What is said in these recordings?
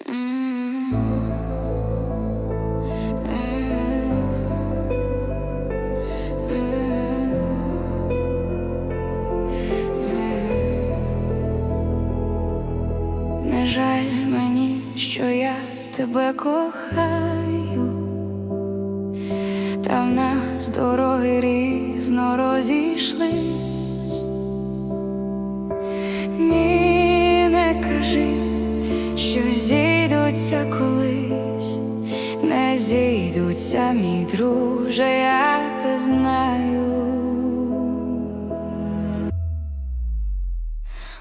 Не жаль мені, що я тебе кохаю, та в нас дороги різно розійшлись. Зійдуться колись, не зійдуться, мій друже, я те знаю.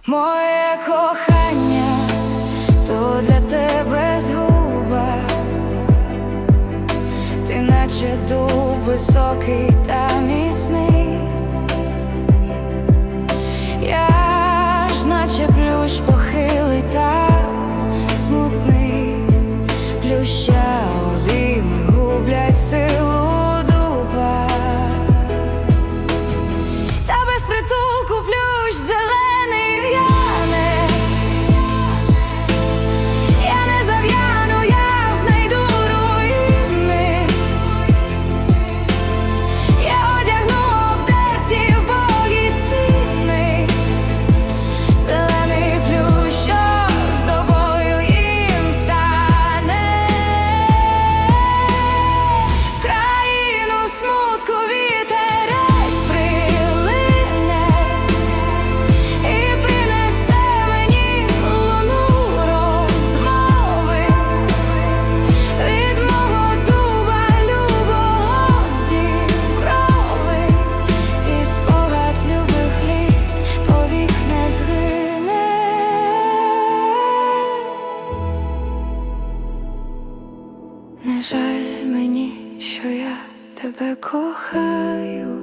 Моє кохання, то для тебе згуба, ти наче дуб високий та Не жаль мені, що я тебе кохаю,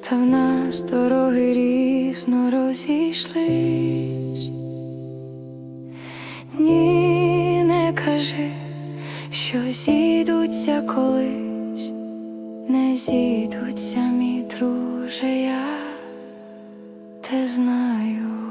та в нас дороги різно розійшлись. Ні, не кажи, що зійдуться колись, не зійдуться, мій друже, я те знаю.